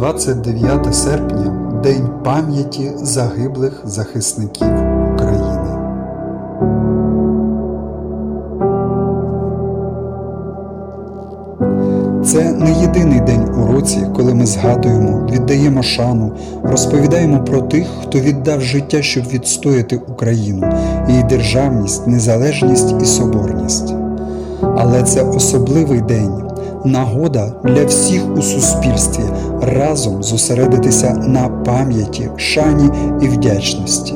29 серпня День пам'яті загиблих захисників України. Це не єдиний день у році, коли ми згадуємо, віддаємо шану, розповідаємо про тих, хто віддав життя, щоб відстояти Україну, її державність, незалежність і соборність. Але це особливий день, нагода для всіх у суспільстві разом зосередитися на пам'яті, шані і вдячності.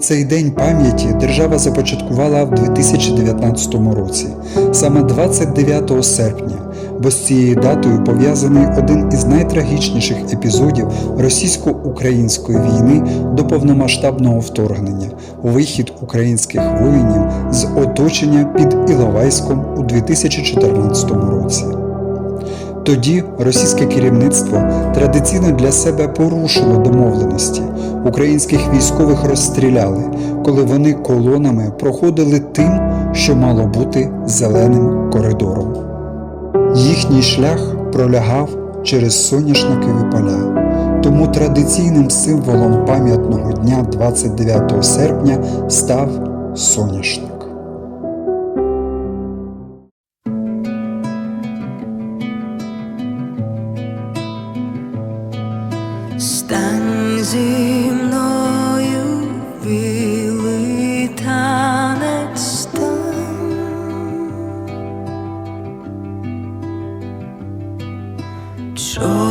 Цей день пам'яті держава започаткувала в 2019 році, саме 29 серпня, бо з цією датою пов'язаний один із найтрагічніших епізодів російсько-української війни до повномасштабного вторгнення вихід українських воїнів з оточення під Іловайськом у 2014 році. Тоді російське керівництво традиційно для себе порушило домовленості. Українських військових розстріляли, коли вони колонами проходили тим, що мало бути зеленим коридором. Їхній шлях пролягав через соняшникові поля. Тому традиційним символом пам'ятного дня 29 серпня став соняшник. Стань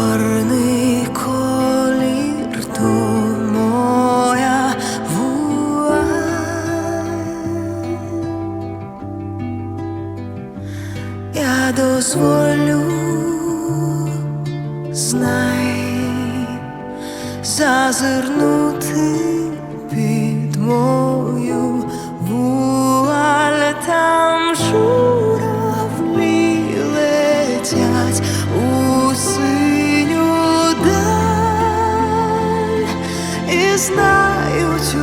Чорний колір то моя вуаль. Я дозволю, знай, зазирнути під мою і знають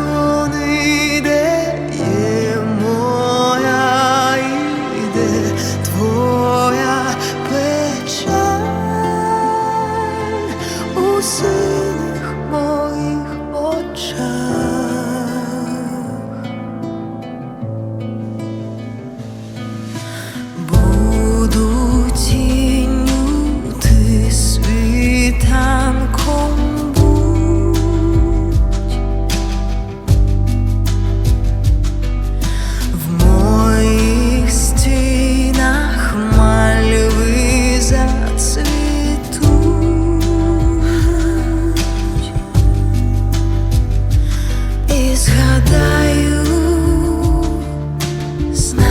Snap.